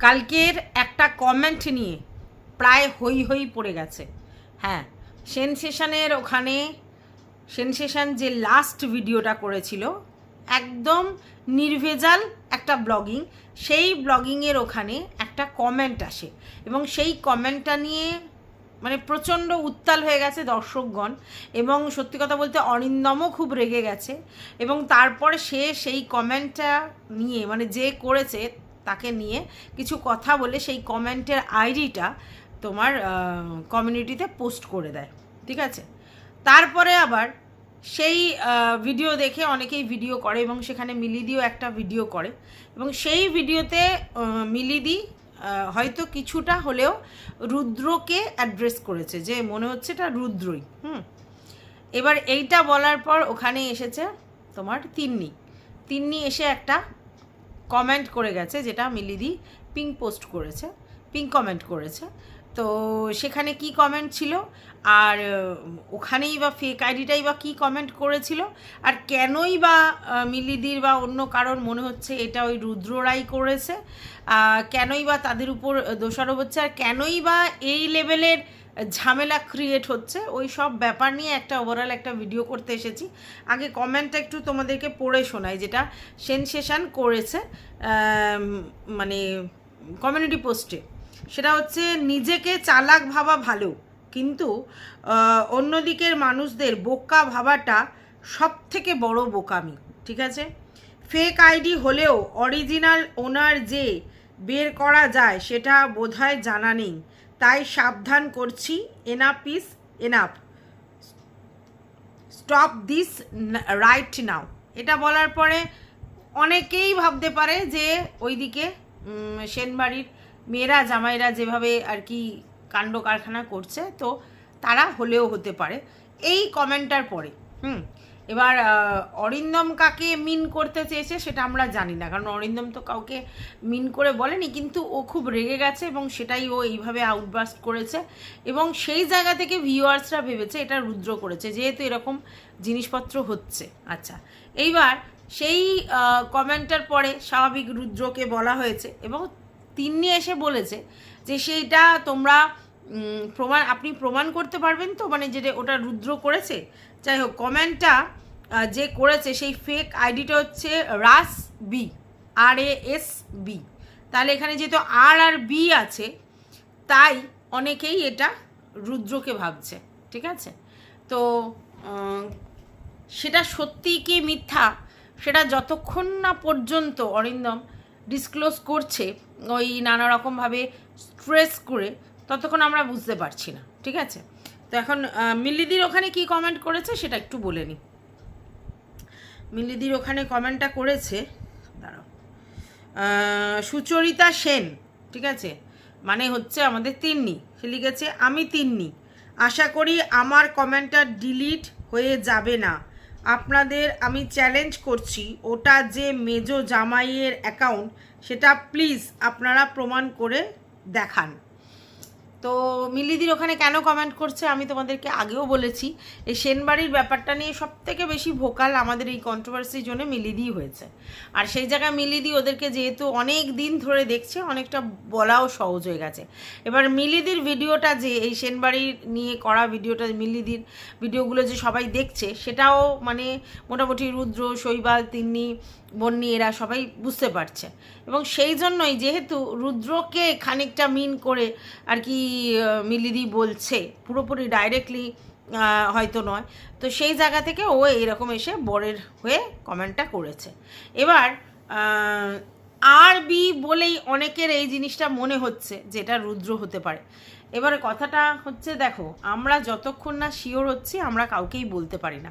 কালকের একটা কমেন্ট নিয়ে প্রায় হই হই পড়ে গেছে। হ্যাঁ সেনসেশনের ওখানে সেনসেশন যে লাস্ট ভিডিওটা করেছিল, একদম নির্ভেজাল একটা ব্লগিং সেই ব্লগিংয়ের ওখানে একটা কমেন্ট আসে এবং সেই কমেন্টটা নিয়ে মানে প্রচণ্ড উত্তাল হয়ে গেছে দর্শকগণ এবং সত্যি কথা বলতে অরিন্দমও খুব রেগে গেছে এবং তারপর সে সেই কমেন্টটা নিয়ে মানে যে করেছে তাকে নিয়ে কিছু কথা বলে সেই কমেন্টের আইডিটা তোমার কমিউনিটিতে পোস্ট করে দেয়, ঠিক আছে? তারপরে আবার সেই ভিডিও দেখে অনেকেই ভিডিও করে এবং সেখানে মিলিদিও একটা ভিডিও করে এবং সেই ভিডিওতে মিলিদি হয়তো কিছুটা হলেও রুদ্রকে অ্যাড্রেস করেছে যে মনে হচ্ছে এটা রুদ্রই, হুম? এবার এইটা বলার পর ওখানে এসেছে তোমার তিন্নি। তিন্নি এসে একটা কমেন্ট করে গেছে, যেটা মিলিদি পিঙ্ক পোস্ট করেছে পিঙ্ক কমেন্ট করেছে। তো সেখানে কি কমেন্ট ছিল? আর ওখানেই বা ফেক আইডিটাই বা কী কমেন্ট করেছিল? আর কেনই বা মিলিদির বা অন্য কারোর মনে হচ্ছে এটা ওই রুদ্ররাই করেছে? কেনই বা তাদের উপর দোষারোপ হচ্ছে? আর কেনই বা এই লেভেলের ঝামেলা ক্রিয়েট হচ্ছে। ওই সব ব্যাপার নিয়ে একটা ওভারঅল একটা ভিডিও করতে এসেছি। আগে কমেন্টটা একটু তোমাদেরকে পড়ে শোনাই, যেটা সেনসেশন করেছে মানে কমিউনিটি পোস্টে সেটা হচ্ছে, নিজেকে চালাক ভাবা ভালো, কিন্তু অন্যদিকের মানুষদের বোকা ভাবাটা সব থেকে বড় বোকামি, ঠিক আছে? ফেক আইডি হলেও অরিজিনাল ওনার যে বের করা যায়, সেটা বোধহয় জানা নেই। তাই সাবধান করছি। Enough is enough stop this right now এটা বলার পরে অনেকেই ভাবতে পারে যে ওইদিকে সেনবাড়ির মেয়েরা, জামাইরা যেভাবে আর কি কাণ্ড কারখানা করছে, তো তারা হলেও হতে পারে। এই কমেন্টার পরে, হুম এবার অরিন্দম কাকে মিন করতে চেয়েছে সেটা আমরা জানি না, কারণ অরিন্দম তো কাউকে মিন করে বলেনি, কিন্তু ও খুব রেগে গেছে এবং সেটাই ও এইভাবে আউটবাস্ট করেছে এবং সেই জায়গা থেকে ভিউয়ার্সরা ভেবেছে এটা রুদ্র করেছে, যেহেতু এরকম জিনিসপত্র হচ্ছে। আচ্ছা এইবার সেই কমেন্টার পরে স্বাভাবিক রুদ্রকে বলা হয়েছে এবং তিন্নি এসে বলেছে যে সেইটা তোমরা প্রমাণ, আপনি প্রমাণ করতে পারবেন তো? মানে যেটা ওটা রুদ্র করেছে? যাই হোক কমেন্টটা যে করেছে সেই ফেক আইডিটা হচ্ছে রাস B R A S B তাহলে এখানে যেহেতু আর আর বি আছে, তাই অনেকেই এটা রুদ্রকে ভাবছে, ঠিক আছে? তো সেটা সত্যি কি মিথ্যা? সেটা যতক্ষণ না পর্যন্ত অরিন্দম ডিসক্লোজ করছে, ওই নানা রকমভাবে স্ট্রেস করে, ততক্ষণ আমরা বুঝতে পারছি না, ঠিক আছে? তো এখন মিল্লিদির ওখানে কি কমেন্ট করেছে সেটা একটু বলে নিই মিল্লিদির ওখানে কমেন্টটা করেছে। দাঁড়াও। সুচরিতা সেন, ঠিক আছে? মানে হচ্ছে আমাদের তিন্নি। সে লিখেছে, আমি তিন্নি। আশা করি আমার কমেন্টটা ডিলিট হয়ে যাবে না। আপনাদের আমি চ্যালেঞ্জ করছি। ওটা যে মেজো জামাইয়ের অ্যাকাউন্ট, সেটা প্লিজ আপনারা প্রমাণ করে দেখান। তো মিলিদির ওখানে কেন কমেন্ট করছে আমি তোমাদেরকে আগেও বলেছি। এই সেনবাড়ির ব্যাপারটা নিয়ে সব থেকে বেশি ভোকাল আমাদের এই কন্ট্রোভার্সির জন্য মিলিদি হয়েছে। আর সেই জায়গায় মিলিদি ওদেরকে যেহেতু অনেক দিন ধরে দেখছে, অনেকটা বলাও সহজ হয়ে গেছে। এবার মিলিদির ভিডিওটা যে এই সেনবাড়ি নিয়ে করা ভিডিওটা মিলিদির ভিডিওগুলো যে সবাই দেখছে, সেটাও মানে মোটামুটি রুদ্র, শৈবাল, তিন্নি বন্যি এরা সবাই বুঝতে পারছে। এবং সেই জন্যই যেহেতু রুদ্রকে খানিকটা মিন করে আর কি মিলিদি বলছে, পুরোপুরি ডাইরেক্টলি হয়তো নয়। তো সেই জায়গা থেকে ও এরকম এসে বরের হয়ে কমেন্টটা করেছে। এবার আর বি বলেই অনেকের এই জিনিসটা মনে হচ্ছে, যেটা রুদ্র হতে পারে। এবার কথাটা হচ্ছে, দেখো, আমরা যতক্ষণ না শিওর হচ্ছি, আমরা কাউকেই বলতে পারি না।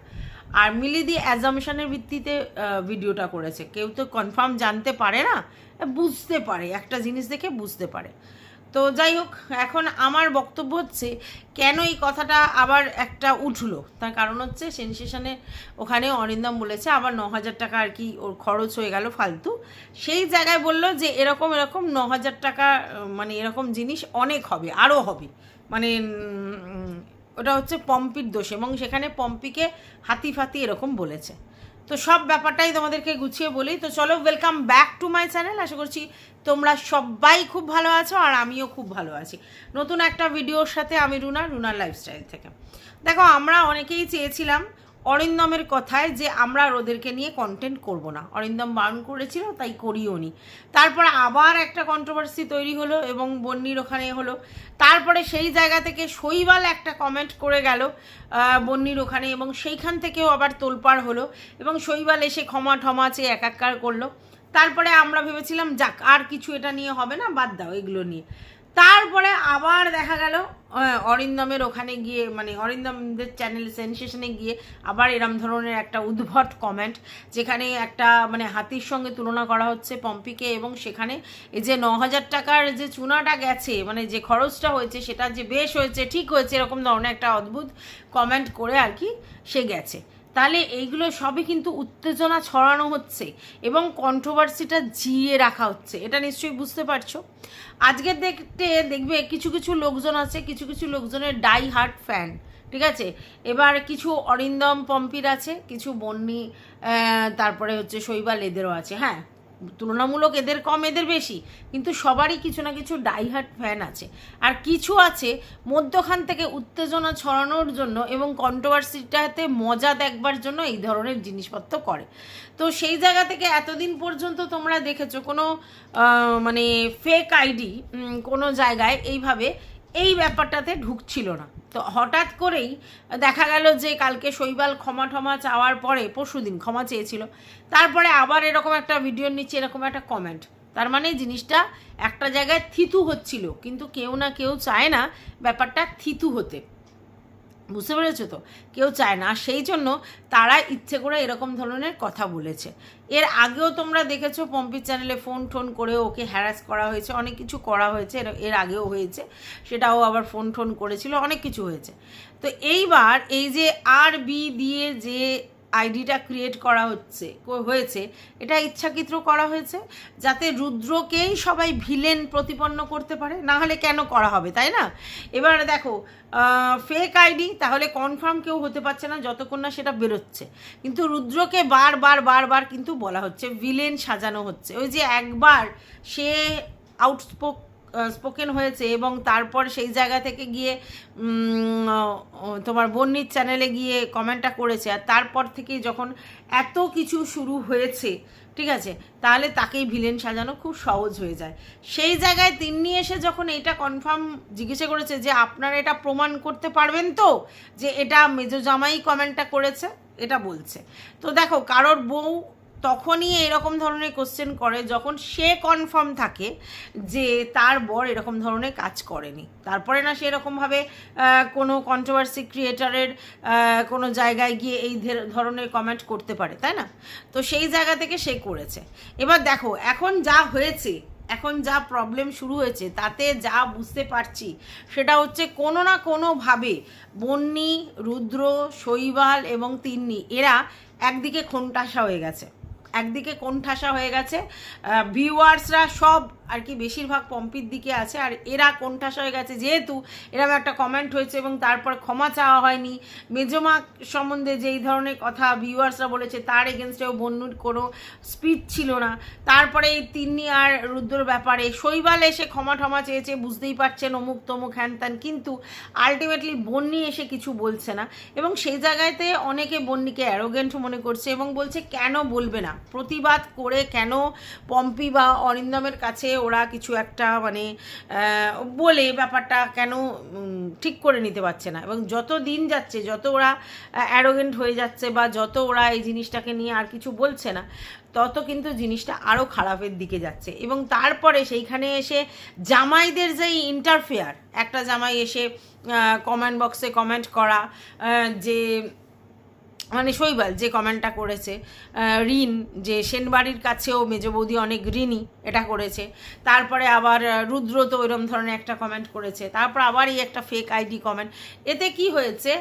আর মিলিদি অ্যাজামশনের ভিত্তিতে ভিডিওটা করেছে। কেউ তো কনফার্ম জানতে পারে না, বুঝতে পারে, একটা জিনিস দেখে বুঝতে পারে। তো যাই হোক, এখন আমার বক্তব্য হচ্ছে, কেন এই কথাটা আবার একটা উঠল? তার কারণ হচ্ছে সেনসেশনে ওখানে অরিন্দম বলেছে আবার ন হাজার টাকা আর কি ওর খরচ হয়ে গেল ফালতু। সেই জায়গায় বলল যে, এরকম এরকম ন হাজার টাকা মানে এরকম জিনিস অনেক হবে আরও হবে। মানে ওটা হচ্ছে পম্পির দোষ এবং সেখানে পম্পিকে হাতি ফাতি এরকম বলেছে। তো সব ব্যাপারটাই তোমাদেরকে গুছিয়ে বলি। তো চলো welcome back to my channel আশা করছি তোমরা সবাই খুব ভালো আছো আর আমিও খুব ভালো আছি। নতুন একটা ভিডিওর সাথে আমি রুনা, রুনার লাইফস্টাইল থেকে। দেখো, আমরা অনেকেই চেয়েছিলাম অরিন্দমের কথায় যে আমরা আর ওদেরকে নিয়ে কন্টেন্ট করব না। অরিন্দম বারণ করেছিল, তাই করিও নি। তারপরে আবার একটা কন্ট্রোভার্সি তৈরি হলো এবং বন্নির ওখানে হলো। তারপরে সেই জায়গা থেকে শৈবাল একটা কমেন্ট করে গেল বন্নির ওখানে এবং সেইখান থেকেও আবার তোলপাড় হলো এবং শৈবাল এসে ক্ষমা ঠমা চেয়ে একাকার করল। তারপরে আমরা ভেবেছিলাম, যাক, আর কিছু এটা নিয়ে হবে না, বাদ দাও এগুলো নিয়ে। তারপরে আবার দেখা গেল অরিন্দমের ওখানে গিয়ে মানে অরিন্দমদের চ্যানেল সেনসেশনে গিয়ে আবার এরম ধরনের একটা উদ্ভট কমেন্ট যেখানে একটা মানে হাতির সঙ্গে তুলনা করা হচ্ছে পম্পিকে এবং সেখানে এই যে ন হাজার টাকার যে চুনাটা গেছে মানে যে খরচটা হয়েছে, সেটা যে বেশ হয়েছে, ঠিক হয়েছে, এরকম ধরনের একটা অদ্ভুত কমেন্ট করে আর কি সে গেছে। তাহলে এইগুলো সবই কিন্তু উত্তেজনা ছড়ানো হচ্ছে এবং কন্ট্রোভার্সিটা জিয়ে রাখা হচ্ছে, এটা নিশ্চয়ই বুঝতে পারছ? আজকে দেখতে দেখবে কিছু কিছু লোকজন আছে, কিছু কিছু লোকজনের ডাই হার্ট ফ্যান ঠিক আছে? এবার কিছু অরিন্দম পম্পির আছে, কিছু বন্নি তারপরে হচ্ছে শৈবাল এদেরও আছে হ্যাঁ? তুলনামূলক এদের কম, এদের বেশি। কিন্তু সবারই কিছু না কিছু ডাইহার্ট ফ্যান আছে। আর কিছু আছে মধ্যখান থেকে উত্তেজনা ছড়ানোর জন্য এবং কন্ট্রোভার্সিটাতে মজা দেখবার জন্য এই ধরনের জিনিসপত্র করে। তো সেই জায়গা থেকে এতদিন পর্যন্ত তোমরা দেখেছ কোনো মানে ফেক আইডি কোনো জায়গায় এইভাবে এই ব্যাপারটাতে ঢুকছিল না। তো হঠাৎ করেই দেখা গেল যে কালকে শৈবাল ক্ষমা ঠমা চাওয়ার পরে, পরশুদিন ক্ষমা চেয়েছিল। তারপরে আবার এরকম একটা ভিডিওর নিচে এরকম একটা কমেন্ট তার মানে জিনিসটা একটা জায়গায় থিতু হচ্ছিল, কিন্তু কেউ না কেউ চায় না ব্যাপারটা থিতু হতে। বুঝতে পেরেছ তো? কেউ চায় না। সেই জন্য তারা ইচ্ছে করে এরকম ধরনের কথা বলেছে। এর আগেও তোমরা দেখেছ পম্পির চ্যানেলে ফোন টোন করে ওকে হ্যারাস করা হয়েছে। অনেক কিছু করা হয়েছে। এর- আগেও হয়েছে। সেটাও আবার ফোন টোন করেছিল। অনেক কিছু হয়েছে। তো এইবার এই যে আর বি দিয়ে যে আইডিটা ক্রিয়েট করা হচ্ছে হয়েছে। এটা ইচ্ছাকৃত করা হয়েছে যাতে রুদ্রকেই সবাই ভিলেন প্রতিপন্ন করতে পারে, না হলে কেন করা হবে, তাই না? এবার দেখো ফেক আইডি তাহলে কনফার্ম কেউ হতে পারছে না, যতক্ষণ না সেটা বেরোচ্ছে। কিন্তু রুদ্রকে বারবার বারবার কিন্তু বলা হচ্ছে, ভিলেন সাজানো হচ্ছে। ওই যে একবার সে আউটস্পোক স্পোকেন হয়েছে এবং তারপর সেই জায়গা থেকে গিয়ে তোমার বন্নির চ্যানেলে গিয়ে কমেন্টটা করেছে। আর তারপর থেকে যখন এত কিছু শুরু হয়েছে, ঠিক আছে, তাহলে তাকেই ভিলেন সাজানো খুব সহজ হয়ে যায়। সেই জায়গায় তিন্নি এসে যখন এটা কনফার্ম জিজ্ঞাসা করেছে যে, আপনারা এটা প্রমাণ করতে পারবেন তো যে এটা মেজো জামাই কমেন্টটা করেছে? এটা বলছে। তো দেখো, কারোর বউ তখনই এরকম ধরনের কোশ্চেন করে যখন সে কনফার্ম থাকে যে তার বর এরকম ধরনের কাজ করেনি। তারপরে না সে এরকমভাবে কোনো কন্ট্রোভার্সি ক্রিয়েটারের কোনো জায়গায় গিয়ে এই ধরনের কমেন্ট করতে পারে, তাই না? তো সেই জায়গা থেকে সে করেছে। এবার দেখো, এখন যা হয়েছে, এখন যা প্রবলেম শুরু হয়েছে, তাতে যা বুঝতে পারছি, সেটা হচ্ছে কোনো না কোনোভাবে বন্নি, রুদ্র, শৈবাল এবং তিন্নি, এরা একদিকে খন্টাসা হয়ে গেছে। একদিকে কোণঠাসা হয়ে গেছে ভিউয়ার্সরা সব আর কি বেশিরভাগ পম্পির দিকে আছে। আর এরা কোণঠাসা হয়ে গেছে যেহেতু, এরকম একটা কমেন্ট হয়েছে এবং তারপর ক্ষমা চাওয়া হয়নি। মেজমা সম্বন্ধে যেই ধরনের কথা ভিউয়ার্সরা বলেছে, তার এগেনস্টেও বন্যুর কোনো স্পিচ ছিল না। তারপরে এই তিন্নি আর রুদ্রর ব্যাপারে শৈবাল এসে ক্ষমা ঠমা চেয়েছে, বুঝতেই পারছেন অমুক তমুক হ্যান ত্যান, কিন্তু আলটিমেটলি বন্নি এসে কিছু বলছে না। এবং সেই জায়গাতে অনেকে বন্নিকে অ্যারোগেন্ট মনে করছে এবং বলছে, কেন বলবে না? প্রতিবাদ করে কেন পম্পি বা অরিন্দমের কাছে ওরা কিছু একটা মানে বলে ব্যাপারটা কেন ঠিক করে নিতে পারছে না। এবং যত দিন যাচ্ছে, যত ওরা অ্যারোগেন্ট হয়ে যাচ্ছে বা যত ওরা এই জিনিসটাকে নিয়ে আর কিছু বলছে না, তত কিন্তু জিনিসটা আরও খারাপের দিকে যাচ্ছে। এবং তারপরে সেইখানে এসে জামাইদের যে ইন্টারফেয়ার একটা জামাই এসে কমেন্ট বক্সে কমেন্ট করা যে মানে শৈবাল যে কমেন্টটা করেছে ঋণ, যে সেনবাড়ির কাছেও মেজ বৌদি অনেক ঋণী এটা করেছে। তারপরে আবার রুদ্র তো ওইরকম ধরনের একটা কমেন্ট করেছে। তারপর আবার এই একটা ফেক আইডি কমেন্ট এতে কি হয়েছে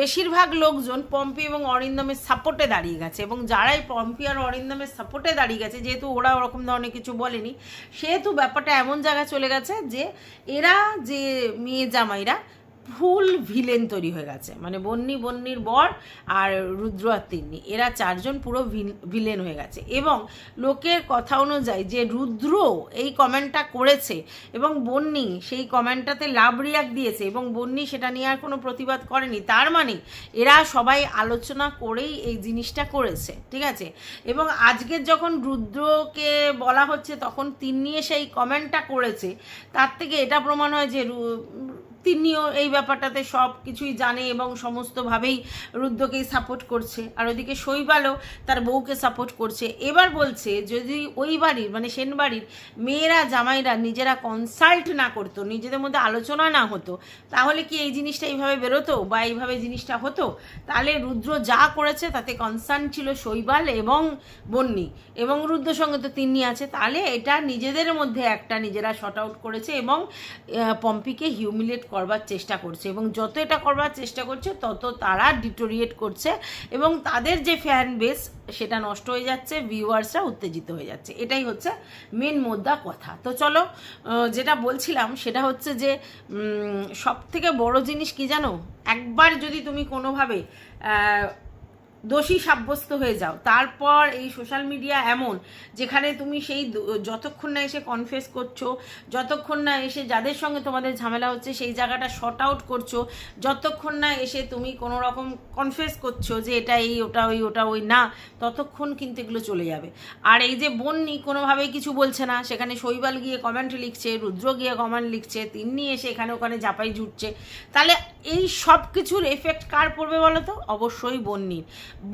বেশিরভাগ লোকজন পম্পি এবং অরিন্দমের সাপোর্টে দাঁড়িয়ে গেছে এবং যারাই পম্পি আর অরিন্দমের সাপোর্টে দাঁড়িয়ে গেছে, যেহেতু ওরা ওরকম ধরনের কিছু বলেনি, সেহেতু ব্যাপারটা এমন জায়গায় চলে গেছে যে এরা যে মেয়ে জামাইরা ফুল ভিলেন তৈরি হয়ে গেছে। মানে বন্নি বন্নির বর আর রুদ্র আর তিন্নি। এরা চারজন পুরো ভিলেন হয়ে গেছে। এবং লোকের কথা অনুযায়ী যে রুদ্র এই কমেন্টটা করেছে এবং বন্নি সেই কমেন্টটাতে লাভ রিয়াক্ট দিয়েছে এবং বন্নি সেটা নিয়ে আর কোনো প্রতিবাদ করেনি, তার মানে এরা সবাই আলোচনা করেই এই জিনিসটা করেছে, ঠিক আছে? এবং আজকের যখন রুদ্রকে বলা হচ্ছে, তখন তিন্নি এসে এই কমেন্টটা করেছে। তার থেকে এটা প্রমাণ হয় যে তিনিও এই ব্যাপারটাতে সব কিছুই জানে এবং সমস্তভাবেই রুদ্রকেই সাপোর্ট করছে। আর ওদিকে শৈবালও তার বউকে সাপোর্ট করছে। এবার বলছে, যদি ওই বাড়ির মানে সেন বাড়ির মেয়েরা, জামাইরা নিজেরা কনসাল্ট না করতো, নিজেদের মধ্যে আলোচনা না হতো, তাহলে কি এই জিনিসটা এইভাবে বেরোতো বা এইভাবে জিনিসটা হতো? তাহলে রুদ্র যা করেছে তাতে কনসার্ন ছিল শৈবাল এবং বন্নি। এবং রুদ্র সঙ্গে তো তিন্নি আছে। তাহলে এটা নিজেদের মধ্যে একটা নিজেরা শর্ট আউট করেছে এবং পম্পিকে হিউমিলেট করবার চেষ্টা করছে এবং যত এটা করবার চেষ্টা করছে, তত তারা ডিটোরিয়েট করছে এবং তাদের যে ফ্যান বেস সেটা নষ্ট হয়ে যাচ্ছে ভিউয়ার্সরা উত্তেজিত হয়ে যাচ্ছে। এটাই হচ্ছে মেন মোদ্দা কথা। তো চলো যেটা বলছিলাম, সেটা হচ্ছে যে সব থেকে বড় জিনিস কি জানো? একবার যদি তুমি কোনোভাবে দোষী সাব্যস্ত হয়ে যাও। তারপর এই সোশ্যাল মিডিয়া এমন, যেখানে তুমি সেই যতক্ষণ না এসে কনফেস করছ, যতক্ষণ না এসে যাদের সঙ্গে তোমাদের ঝামেলা হচ্ছে, সেই জায়গাটা শর্ট আউট করছ, যতক্ষণ না এসে তুমি কোনো রকম কনফেস করছ যে এটা এই, ওটা ওই ওটা ওই, না, ততক্ষণ কিন্তু এগুলো চলে যাবে। আর এই যে বন্নি কোনোভাবেই কিছু বলছে না, সেখানে শৈবাল গিয়ে কমেন্ট লিখছে, রুদ্র গিয়ে কমেন্ট লিখছে, তিন্নি এসে এখানে ওখানে জাপাই জুটছে তাহলে এই সব কিছুর এফেক্ট কার পড়বে বলো তো অবশ্যই বন্নির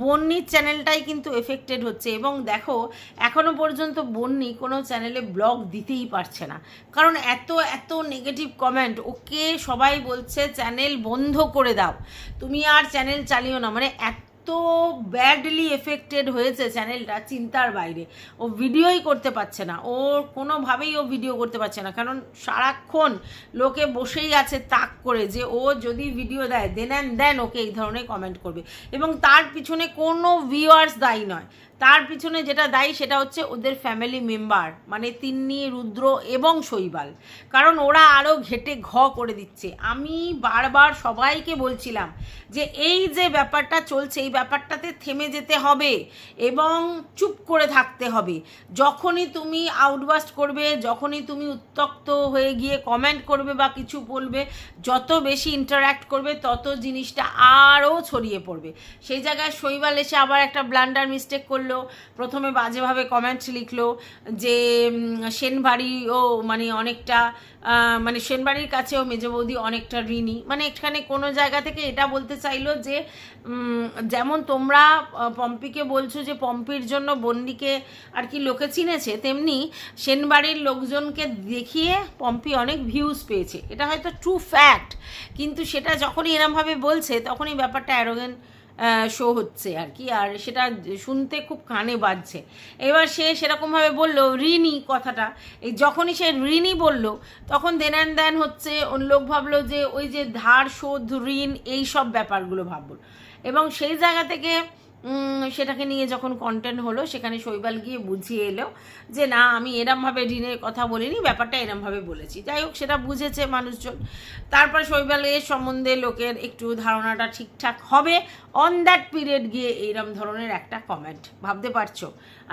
বন্নির চ্যানেলটাই কিন্তু এফেক্টেড হচ্ছে এবং দেখো এখনও পর্যন্ত বন্নি কোনো চ্যানেলে ব্লগ দিতেই পারছে না। কারণ এত এত নেগেটিভ কমেন্ট ওকে সবাই বলছে চ্যানেল বন্ধ করে দাও। তুমি আর চ্যানেল চালিও না। মানে এত ব্যাডলি এফেক্টেড হয়েছে চ্যানেলটা চিন্তার বাইরে। ও ভিডিওই করতে পারছে না। ওর কোনোভাবেই ও ভিডিও করতে পারছে না। কারণ সারাক্ষণ লোকে বসেই আছে তাক করে যে, ও যদি ভিডিও দেয় দেন অ্যান্ড দেন ওকে এই ধরনের কমেন্ট করবে। এবং তার পিছনে কোনো ভিউয়ার্স দায়ী নয়। তার পিছনে যেটা দায়ী সেটা হচ্ছে ওদের ফ্যামিলি মেম্বার মানে তিন্নি, রুদ্র এবং শৈবাল। কারণ ওরা আরও ঘেটে ঘ করে দিচ্ছে। আমি বারবার সবাইকে বলছিলাম যে এই যে ব্যাপারটা চলছে, এই ব্যাপারটাতে থেমে যেতে হবে এবং চুপ করে থাকতে হবে। যখনই তুমি আউটবাস্ট করবে, যখনই তুমি উত্তক্ত হয়ে গিয়ে কমেন্ট করবে বা কিছু বলবে, যত বেশি ইন্টারাক্ট করবে, তত জিনিসটা আরও ছড়িয়ে পড়বে। সেই জায়গায় শৈবাল এসে আবার একটা ব্লান্ডার মিস্টেক করল। প্রথমে বাজেভাবে কমেন্ট লিখলো যে সেনবাড়িও মানে অনেকটা মানে সেনবাড়ির কাছেও মেজ বৌদি অনেকটা ঋণী। মানে এখানে কোনো জায়গা থেকে এটা বলতে চাইলো যে যেমন তোমরা পম্পিকে বলছো যে, পম্পির জন্য বন্ডিকে আর কি লোকে চিনেছে, তেমনি সেনবাড়ির লোকজনকে দেখিয়ে পম্পি অনেক ভিউজ পেয়েছে। এটা হয়তো ট্রু ফ্যাক্ট কিন্তু সেটা যখনই এরমভাবে বলছে, তখনই ব্যাপারটা অ্যারোগেন শো হচ্ছে আর কি। আর সেটা শুনতে খুব কানে বাজছে। এবার সে সেরকমভাবে বলল ঋণী কথাটা। এই যখনই সে ঋণী বলল, তখন দেন দেন হচ্ছে অন্য লোক ভাবলো যে ওই যে ধার, শোধ, ঋণ, এই সব ব্যাপারগুলো ভাবল। এবং সেই জায়গা থেকে সেটাকে নিয়ে যখন কন্টেন্ট হলো, সেখানে শৈবাল গিয়ে বুঝিয়ে এলো যে, না, আমি এরমভাবে ঋণের কথা বলিনি, ব্যাপারটা এরমভাবে বলেছি। যাই হোক, সেটা বুঝেছে মানুষজন। তারপর শৈবালের সম্বন্ধে লোকের একটু ধারণাটা ঠিকঠাক হবে। অন দ্যাট পিরিয়ড গিয়ে এইরম ধরনের একটা কমেন্ট ভাবতে পারছ?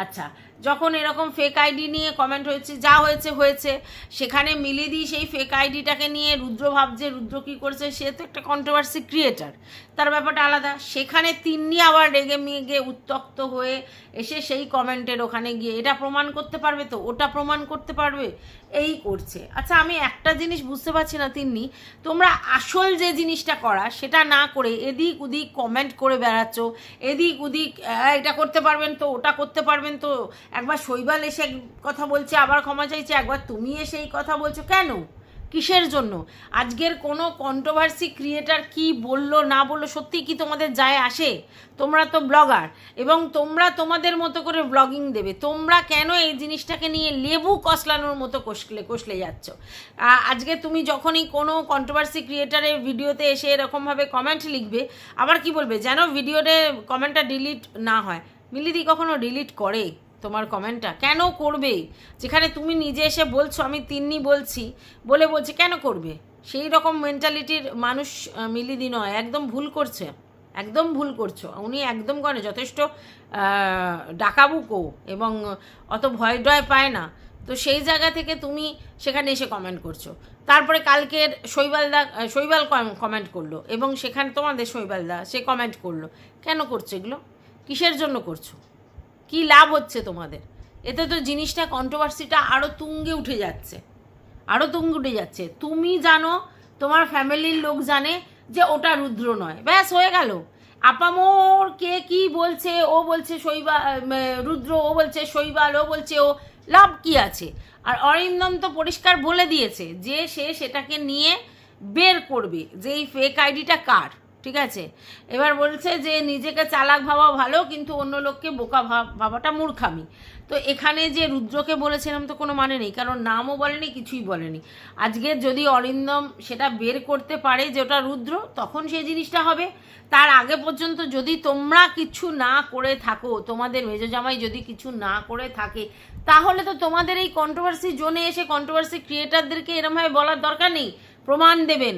আচ্ছা যখন এরকম ফেক আইডি নিয়ে কমেন্ট হয়েছে, যা হয়েছে হয়েছে, সেখানে মিলিয়ে দিই সেই ফেক আইডিটাকে নিয়ে রুদ্র ভাবছে, রুদ্র কী করছে, সে তো একটা কন্ট্রোভার্সি ক্রিয়েটার তার ব্যাপারটা আলাদা। সেখানে তিনি আবার রেগে মেগে উত্তক্ত হয়ে এসে সেই কমেন্টের ওখানে গিয়ে, এটা প্রমাণ করতে পারবে তো? ওটা প্রমাণ করতে পারবে? এই করছে। আচ্ছা আমি একটা জিনিস বুঝতে পারছি না তিন্নি। তোমরা আসল যে জিনিসটা করা, সেটা না করে এদিক ওদিক কমেন্ট করে বেড়াচ্ছ, এদিক ওদিক এটা করতে পারবেন তো, ওটা করতে পারবেন তো। একবার শৈবাল এসে কথা বলছে, আবার ক্ষমা চাইছে, একবার তুমি এসে এই কথা বলছো। কেন? কিসের জন্য? আজকের কোনো কন্ট্রোভার্সি ক্রিয়েটার কি বলল, না বলল সত্যি কি তোমাদের যায় আসে? তোমরা তো ব্লগার এবং তোমরা তোমাদের মতো করে ব্লগিং দেবে। তোমরা কেন এই জিনিসটাকে নিয়ে লেবু কষলানোর মতো কষলে কষলে যাচ্ছ? আজকে তুমি যখনই কোনো কন্ট্রোভার্সি ক্রিয়েটারের ভিডিওতে এসে এরকমভাবে কমেন্ট লিখবে, আবার কি বলবে? যেন ভিডিওতে কমেন্টটা ডিলিট না হয়। মিলিদি কখনো ডিলিট করে? তোমার কমেন্টটা? কেন করবে? যেখানে তুমি নিজে এসে বলছো, আমি তিন্নি বলছি, বলে বলছি, কেন করবে? সেই রকম মেন্টালিটির মানুষ মিলিদি নয়, একদম ভুল করছে। একদম ভুল করছ। উনি একদম করে যথেষ্ট ডাকাবুকো এবং অত ভয় ডয় পায় না। তো সেই জায়গা থেকে তুমি সেখানে এসে কমেন্ট করছ। তারপরে কালকের শৈবালদা শৈবাল কমেন্ট করল, এবং সেখানে তোমাদের শৈবালদা সে কমেন্ট করল। কেন করছ এগুলো? কিসের জন্য করছ? কি লাভ হচ্ছে তোমাদের? এতে তো জিনিসটা কন্ট্রোভার্সিটা আরও তুঙ্গে উঠে যাচ্ছে। আরও তুঙ্গে উঠে যাচ্ছে। তুমি জানো, তোমার ফ্যামিলির লোক জানে যে ওটা রুদ্র নয়। ব্যাস, হয়ে গেল। আপামোর কে কি বলছে, ও বলছে শৈবা রুদ্র, ও বলছে শৈবাল, ও বলছে ও, লাভ কি আছে? আর অরিন্দম তো পরিষ্কার বলে দিয়েছে যে সে সেটাকে নিয়ে বের করবে। যে এই ফেক আইডিটা কার? ঠিক আছে? এবার বলছে যে, নিজেকে চালাক ভাবা ভালো, কিন্তু অন্য লোককে বোকা ভাব ভাবাটা মূর্খামি। তো এখানে যে রুদ্রকে বলেছিলাম তো কোনো মানে নেই, কারণ নামও বলেনি, কিছুই বলেনি। আজকে যদি অরিন্দম সেটা বের করতে পারে যে ওটা রুদ্র, তখন সেই জিনিসটা হবে। তার আগে পর্যন্ত যদি তোমরা কিছু না করে থাকো, তোমাদের মেজো জামাই যদি কিছু না করে থাকে, তাহলে তো তোমাদের এই কন্ট্রোভার্সি জোনে এসে কন্ট্রোভার্সি ক্রিয়েটারদেরকে এরমভাবে বলার দরকার নেই। প্রমাণ দেবেন।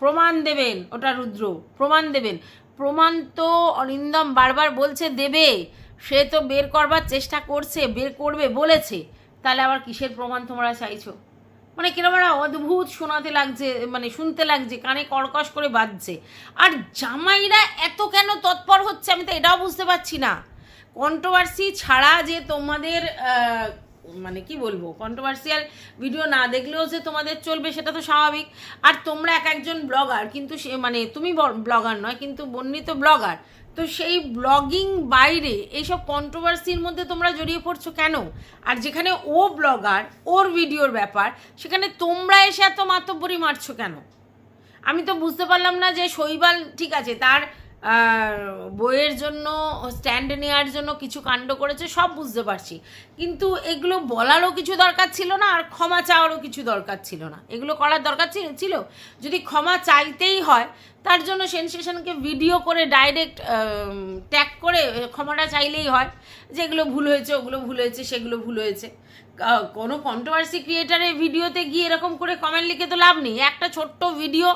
প্রমাণ দেবেন, ওটা রুদ্র, প্রমাণ দেবেন। প্রমাণ তো অরিন্দম বারবার বলছে, দেবে। সে তো বের করবার চেষ্টা করছে, বের করবে, বলেছে। তাহলে আবার কিসের প্রমাণ তোমরা চাইছো? মানে কীরকম একটা অদ্ভুত শোনাতে লাগছে মানে শুনতে লাগছে, কানে কর্কশ করে বাজছে। আর জামাইরা এত কেন তৎপর হচ্ছে আমি তো এটাও বুঝতে পারছি না। কন্ট্রোভার্সি ছাড়া যে তোমাদের মানে কি বলব কন্ট্রোভার্সিয়াল ভিডিও না দেখলেও যে তোমাদের চলবে সেটা তো স্বাভাবিক। আর তোমরা এক একজন ব্লগার কিন্তু সে মানে তুমি ব্লগার নয়, কিন্তু বর্ণিত ব্লগার তো সেই ব্লগিং বাইরে এইসব কন্ট্রোভার্সির মধ্যে তোমরা জড়িয়ে পড়ছো কেন? আর যেখানে ও ব্লগার ওর ভিডিওর ব্যাপার, সেখানে তোমরা এসে এত মাতব্বরি মারছো কেন? আমি তো বুঝতে পারলাম না যে শৈবাল ঠিক আছে, তার বইয়ের জন্য স্ট্যান্ড নেওয়ার জন্য কিছু কাণ্ড করেছে, সব বুঝতে পারছি। কিন্তু এগুলো বলারও কিছু দরকার ছিল না, আর ক্ষমা চাওয়ারও কিছু দরকার ছিল না। এগুলো করার দরকার ছিল- যদি ক্ষমা চাইতেই হয়, তার জন্য সেনসেশনকে ভিডিও করে ডাইরেক্ট ট্যাগ করে ক্ষমাটা চাইলেই হয় যে এগুলো ভুল হয়েছে, ওগুলো ভুল হয়েছে, সেগুলো ভুল হয়েছে। কোনো কন্ট্রোভার্সি ক্রিয়েটারের ভিডিওতে গিয়ে এরকম করে কমেন্ট লিখে তো লাভ নেই। একটা ছোট্ট ভিডিও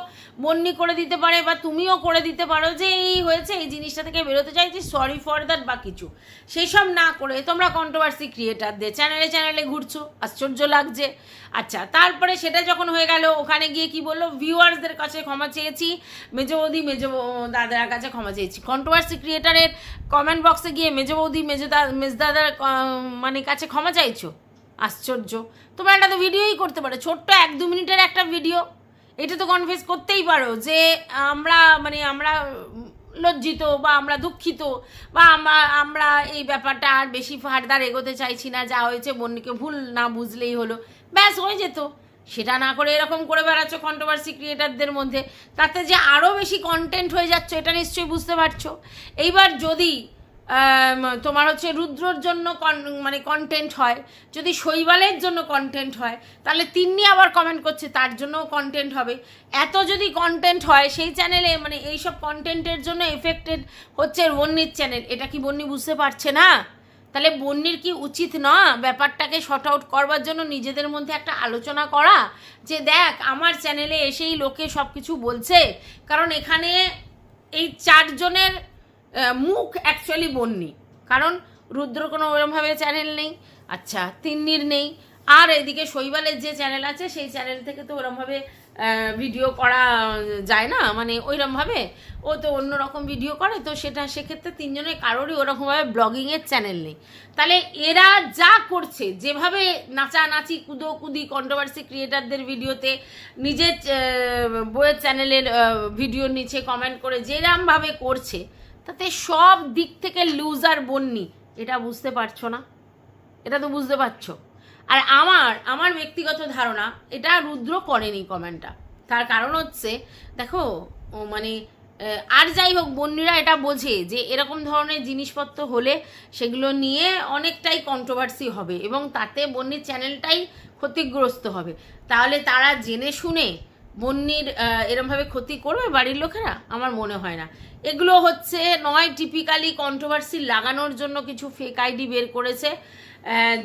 বন্যি করে দিতে পারে বা তুমিও করে দিতে পারো যে এই হয়েছে, এই জিনিসটা থেকে বেরোতে চাইছি সরি ফর দ্যাট বা কিছু। সেই সব না করে তোমরা কন্ট্রোভার্সি ক্রিয়েটারদের চ্যানেলে চ্যানেলে ঘুরছো, আশ্চর্য লাগছে। আচ্ছা তারপরে সেটা যখন হয়ে গেল, ওখানে গিয়ে কি বলল? ভিউয়ার্সদের কাছে ক্ষমা চেয়েছি, মেজো বৌদি, মেজো দাদার কাছে ক্ষমা চেয়েছি। কন্ট্রোভার্সি ক্রিয়েটারের কমেন্ট বক্সে গিয়ে মেজো বৌদি, মেজো দা, মেজ দাদার মানে কাছে ক্ষমা চাইছো? আশ্চর্য। তোমরা একটা তো ভিডিওই করতে পারো। ছোট্ট এক দু মিনিটের একটা ভিডিও। এটা তো কনফেস করতেই পারো যে আমরা মানে আমরা লজ্জিত বা আমরা দুঃখিত বা আমরা আমরা এই ব্যাপারটা আর বেশি ফার্দার এগোতে চাইছি না। যা হয়েছে বন্যকে ভুল না বুঝলেই হলো। ব্যাস, হয়ে যেত। সেটা না করে এরকম করে বেড়াচ্ছ কন্ট্রোভার্সি ক্রিয়েটারদের মধ্যে। তাতে যে আরও বেশি কন্টেন্ট হয়ে যাচ্ছে, এটা নিশ্চয়ই বুঝতে পারছ। এইবার যদি তোমার হচ্ছে রুদ্রর জন্য মানে কন্টেন্ট হয়। যদি শৈবালের জন্য কন্টেন্ট হয়, তাহলে তিন্নি আবার কমেন্ট করছে, তার জন্যও কন্টেন্ট হবে। এত যদি কন্টেন্ট হয়, সেই চ্যানেলে মানে এইসব কন্টেন্টের জন্য এফেক্টেড হচ্ছে বন্যির চ্যানেল এটা কি বন্যি বুঝতে পারছে না? তাহলে বন্যির কি উচিত না ব্যাপারটাকে শর্ট আউট করবার জন্য নিজেদের মধ্যে একটা আলোচনা করা? যে দেখ, আমার চ্যানেলে এসেই লোকে সব কিছু বলছে। কারণ এখানে এই চারজনের মুখ অ্যাকচুয়ালি বন্যি কারণ রুদ্র কোনো ওরমভাবে চ্যানেল নেই আচ্ছা তিন্নির নেই। আর এদিকে শৈবালের যে চ্যানেল আছে, সেই চ্যানেল থেকে তো ওরমভাবে ভিডিও করা যায় না। মানে ওইরমভাবে ও তো অন্যরকম ভিডিও করে, তো সেটা সেক্ষেত্রে তিনজনের কারোরই ওরকমভাবে ব্লগিংয়ের চ্যানেল নেই। তাহলে এরা যা করছে, যেভাবে নাচানাচি কুদো কুদি কন্ট্রোভার্সি ক্রিয়েটারদের ভিডিওতে নিজের বইয়ের চ্যানেলের ভিডিও নিচে কমেন্ট করে যেরমভাবে করছে তাতে সব দিক থেকে লুজার বন্নি, এটা বুঝতে পারছ না? এটা তো বুঝতে পারছ। আর আমার আমার ব্যক্তিগত ধারণা, এটা রুদ্র করেনি কমেন্টটা তার কারণ হচ্ছে, দেখো মানে আর যাই হোক বন্যিরা এটা বোঝে যে এরকম ধরনের জিনিসপত্র হলে সেগুলো নিয়ে অনেকটাই কন্ট্রোভার্সি হবে এবং তাতে বন্যির চ্যানেলটাই ক্ষতিগ্রস্ত হবে। তাহলে তারা জেনে শুনে বন্যির এরমভাবে ক্ষতি করবে বাড়ির লোকেরা? আমার মনে হয় না। এগুলো হচ্ছে নয় টিপিক্যালি কন্ট্রোভার্সি লাগানোর জন্য কিছু ফেক আইডি বের করেছে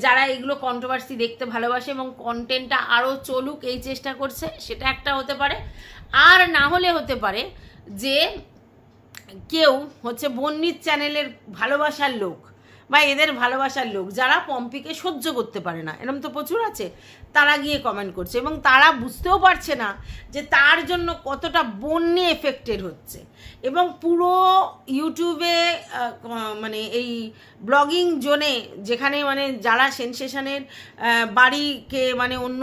যারা এগুলো কন্ট্রোভার্সি দেখতে ভালোবাসে এবং কন্টেন্টটা আরও চলুক, এই চেষ্টা করছে, সেটা একটা হতে পারে। আর না হলে হতে পারে যে কেউ হচ্ছে বন্নির চ্যানেলের ভালোবাসার লোক বা এদের ভালোবাসার লোক যারা পম্পিকে সহ্য করতে পারে না এরকম তো প্রচুর আছে, তারা গিয়ে কমেন্ট করছে এবং তারা বুঝতেও পারছে না যে তার জন্য কতটা বন্যে এফেক্টেড হচ্ছে। এবং পুরো ইউটিউবে মানে এই ব্লগিং জোনে যেখানে মানে যারা সেনসেশনের বাড়িকে মানে অন্য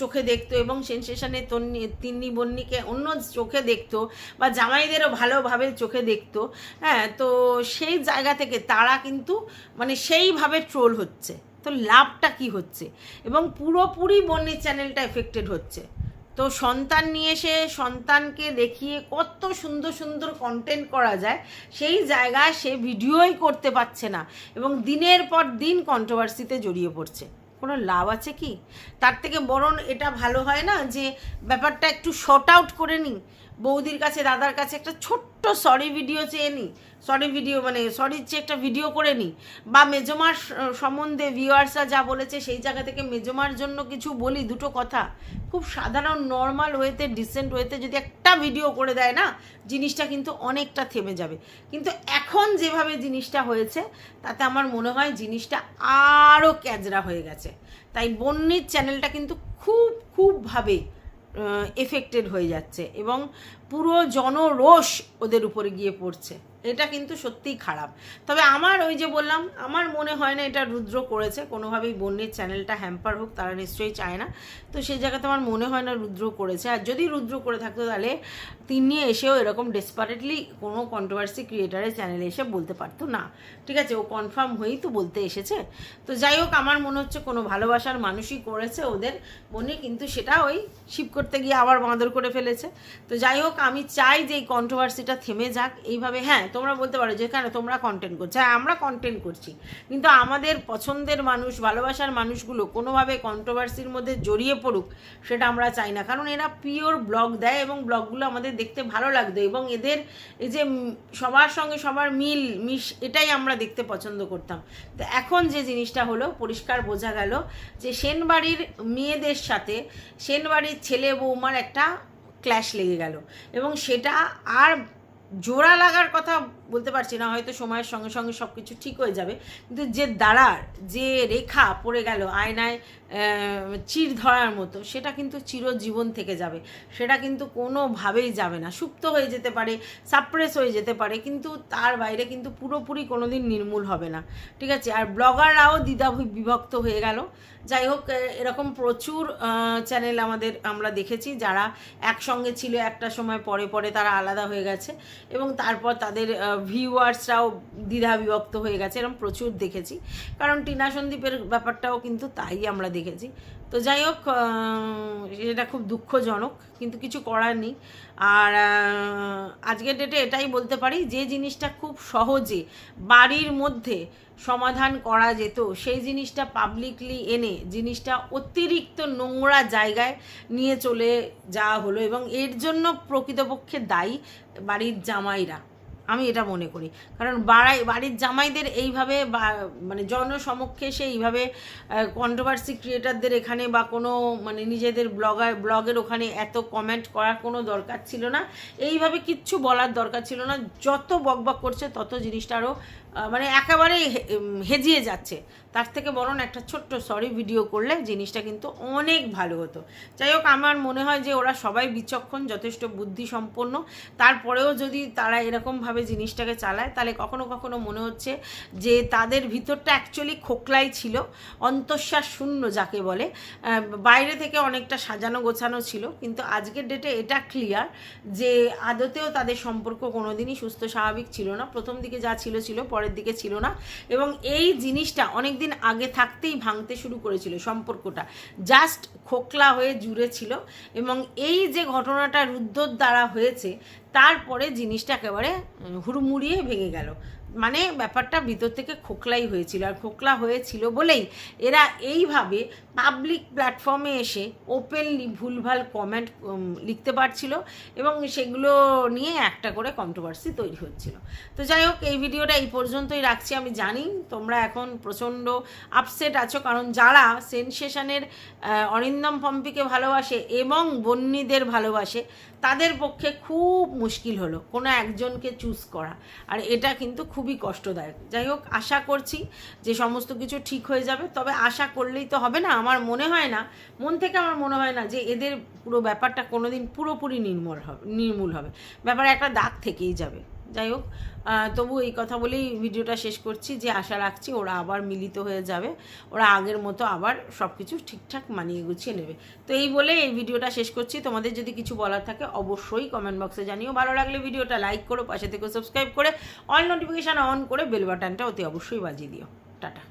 চোখে দেখতো এবং সেনসেশনের তন্নি, তিন্নি, বন্নিকে অন্য চোখে দেখতো বা জামাইদেরও ভালোভাবে চোখে দেখতো হ্যাঁ তো সেই জায়গা থেকে তারা কিন্তু মানে সেইভাবে ট্রোল হচ্ছে। তো লাভটা কি হচ্ছে? এবং পুরোপুরি বন্নির চ্যানেলটা এফেক্টেড হচ্ছে। তো সন্তান নিয়ে এসে সন্তানকে দেখিয়ে কত সুন্দর সুন্দর কন্টেন্ট করা যায়, সেই জায়গায় সে ভিডিওই করতে পারছে না এবং দিনের পর দিন কন্ট্রোভার্সিতে জড়িয়ে পড়ছে। কোনো লাভ আছে কি? তার থেকে বরং এটা ভালো হয় না যে ব্যাপারটা একটু শর্ট আউট করে নিই। বৌদির কাছে, দাদার কাছে একটা ছোট্ট সরি ভিডিও চেয়ে নিই সরি ভিডিও মানে সরির চেয়ে একটা ভিডিও করে নিই বা মেজমার সম্বন্ধে ভিউয়ার্সরা যা বলেছে, সেই জায়গা থেকে মেজমার জন্য কিছু বলি, দুটো কথা। খুব সাধারণ নর্মাল ওয়েতে ডিসেন্ট ওয়েতে যদি একটা ভিডিও করে দেয় না, জিনিসটা কিন্তু অনেকটা থেমে যাবে। কিন্তু এখন যেভাবে জিনিসটা হয়েছে, তাতে আমার মনে হয় জিনিসটা আরও ক্যাজরা হয়ে গেছে। তাই বন্যির চ্যানেলটা কিন্তু খুব খুবভাবে এফেক্টেড হয়ে যাচ্ছে এবং পুরো জনরোষ ওদের উপরে গিয়ে পড়ছে। এটা কিন্তু সত্যিই খারাপ। তবে আমার ওই যে বললাম, আমার মনে হয় না এটা রুদ্র করেছে। কোনোভাবেই বন্যের চ্যানেলটা হ্যাম্পার হোক, তারা নিশ্চয়ই চায় না। তো সেই জায়গাতে আমার মনে হয় না রুদ্র করেছে। আর যদি রুদ্র করে থাকতো তাহলে তিনি এসেও এরকম ডেসপারেটলি কোনো কন্ট্রোভার্সি ক্রিয়েটারের চ্যানেলে এসে বলতে পারতো না। ঠিক আছে, ও কনফার্ম হয়েই তো বলতে এসেছে। তো যাই হোক, আমার মনে হচ্ছে কোনো ভালোবাসার মানুষই করেছে ওদের। মনে কিন্তু সেটা ওই শিব করতে গিয়ে আবার বাঁদর করে ফেলেছে। তো যাই হোক, আমি চাই যে এই কন্ট্রোভার্সিটা থেমে যাক। এইভাবে হ্যাঁ তোমরা বলতে পারো যে কেন তোমরা কন্টেন্ট করছ? হ্যাঁ আমরা কন্টেন্ট করছি। কিন্তু আমাদের পছন্দের মানুষ, ভালোবাসার মানুষগুলো কোনোভাবে কন্ট্রোভার্সির মধ্যে জড়িয়ে পড়ুক, সেটা আমরা চাই না। কারণ এরা পিওর ব্লগ দেয় এবং ব্লগগুলো আমাদের দেখতে ভালো লাগতো এবং এদের এই যে সবার সঙ্গে সবার মিল, মিশ, এটাই আমরা দেখতে পছন্দ করতাম। তো এখন যে জিনিসটা হলো, পরিষ্কার বোঝা গেল যে সেনবাড়ির মেয়েদের সাথে সেনবাড়ির ছেলে বৌমার একটা ক্ল্যাশ লেগে গেল। এবং সেটা আর জোড়া লাগার কথা বলতে পারছি না, হয়তো সময়ের সঙ্গে সঙ্গে সব কিছু ঠিক হয়ে যাবে। কিন্তু যে দাঁড়ার, যে রেখা পড়ে গেল আয়নায় চির ধরার মতো, সেটা কিন্তু চিরজীবন থেকে যাবে। সেটা কিন্তু কোনোভাবেই যাবে না। সুপ্ত হয়ে যেতে পারে সাপ্রেস হয়ে যেতে পারে, কিন্তু তার বাইরে কিন্তু পুরোপুরি কোনোদিন নির্মূল হবে না। ঠিক আছে? আর ব্লগাররাও দ্বিধা বিভক্ত হয়ে গেল। যাই হোক এরকম প্রচুর চ্যানেল আমাদের, আমরা দেখেছি যারা একসঙ্গে ছিল একটা সময়, পরে পরে তারা আলাদা হয়ে গেছে এবং তারপর তাদের ভিউয়ার্সরাও দ্বিধা বিভক্ত হয়ে গেছে এরকম প্রচুর দেখেছি। কারণ টিনা সন্দীপের ব্যাপারটাও কিন্তু তাই আমরা দেখেছি। তো যাই হোক এটা খুব দুঃখজনক, কিন্তু কিছু করার নেই। আর আজকের ডেটে এটাই বলতে পারি, যে জিনিসটা খুব সহজে বাড়ির মধ্যে সমাধান করা যেত, সেই জিনিসটা পাবলিকলি এনে জিনিসটা অতিরিক্ত নোংরা জায়গায় নিয়ে চলে যাওয়া হলো এবং এর জন্য প্রকৃতপক্ষে দায়ী বাড়ির জামাইরা। আমি এটা মনে করি। কারণ বাড়াই, বাড়ির জামাইদের এইভাবে মানে জনসমক্ষে সে এইভাবে কন্ট্রোভার্সি ক্রিয়েটারদের এখানে বা কোনো মানে নিজেদের ব্লগার ব্লগের ওখানে এত কমেন্ট করার কোনো দরকার ছিল না। এইভাবে কিচ্ছু বলার দরকার ছিল না। যত বকবক করছে তত জিনিসটা আরও মানে একেবারেই হেজিয়ে যাচ্ছে। তার থেকে বরং একটা ছোট্ট সরি ভিডিও করলে জিনিসটা কিন্তু অনেক ভালো হতো। যাই হোক, আমার মনে হয় যে ওরা সবাই বিচক্ষণ, যথেষ্ট বুদ্ধি সম্পন্ন তারপরেও যদি তারা এরকমভাবে জিনিসটাকে চালায়, তাহলে কখনো কখনো মনে হচ্ছে যে তাদের ভিতরটা অ্যাকচুয়ালি খোকলাই ছিল, অন্তঃশ্বাস শূন্য যাকে বলে। বাইরে থেকে অনেকটা সাজানো গোছানো ছিল, কিন্তু আজকের ডেটে এটা ক্লিয়ার যে আদতেও তাদের সম্পর্ক কোনোদিনই সুস্থ স্বাভাবিক ছিল না। প্রথম দিকে যা ছিল ছিল পরের দিকে ছিল না। এবং এই জিনিসটা অনেক দিন আগে থাকতেই ভাঙতে শুরু করেছিল সম্পর্কটা। জাস্ট খোকলা হয়ে জুড়ে ছিল এবং এই যে ঘটনাটা রুদ্ধর দ্বারা হয়েছে, তারপরে জিনিসটা একেবারে হুড়মুড়িয়ে ভেঙে গেল। মানে ব্যাপারটা ভিতর থেকে খোকলাই হয়েছিল আর খোকলা হয়েছিল বলেই এরা এইভাবে পাবলিক প্ল্যাটফর্মে এসে ওপেনলি ভুলভাল কমেন্ট লিখতে পারছিল এবং সেগুলো নিয়ে একটা করে কন্ট্রোভার্সি তৈরি হচ্ছিল। তো যাই হোক, এই ভিডিওটা এই পর্যন্তই রাখছি। আমি জানি তোমরা এখন প্রচণ্ড আপসেট আছো, কারণ যারা সেনসেশনের অরিন্দম পম্পিকে ভালোবাসে এবং বন্যীদের ভালোবাসে তাদের পক্ষে খুব মুশকিল হলো কোনো একজনকে চুজ করা। আর এটা কিন্তু খুবই কষ্টদায়ক। যাই হোক, আশা করছি যে সমস্ত কিছু ঠিক হয়ে যাবে। তবে আশা করলেই তো হবে না। আমার মনে হয় না, মন থেকে আমার মনে হয় না যে এদের পুরো ব্যাপারটা কোনোদিন পুরোপুরি নির্মূল হবে নির্মূল হবে। ব্যাপারে একটা দাগ থেকেই যাবে। যাই হোক তবু এই কথা বলেই ভিডিওটা শেষ করছি যে আশা রাখছি ওরা আবার মিলিত হয়ে যাবে। ওরা আগের মতো আবার সব কিছু ঠিকঠাক মানিয়ে গুছিয়ে নেবে। তো এই বলে এই ভিডিওটা শেষ করছি। তোমাদের যদি কিছু বলার থাকে অবশ্যই কমেন্ট বক্সে জানিও। ভালো লাগলে ভিডিওটা লাইক করো, পাশে থেকে সাবস্ক্রাইব করে অল নোটিফিকেশান অন করে বেল বাটনটা অতি অবশ্যই বাজিয়ে দিও। টাটা।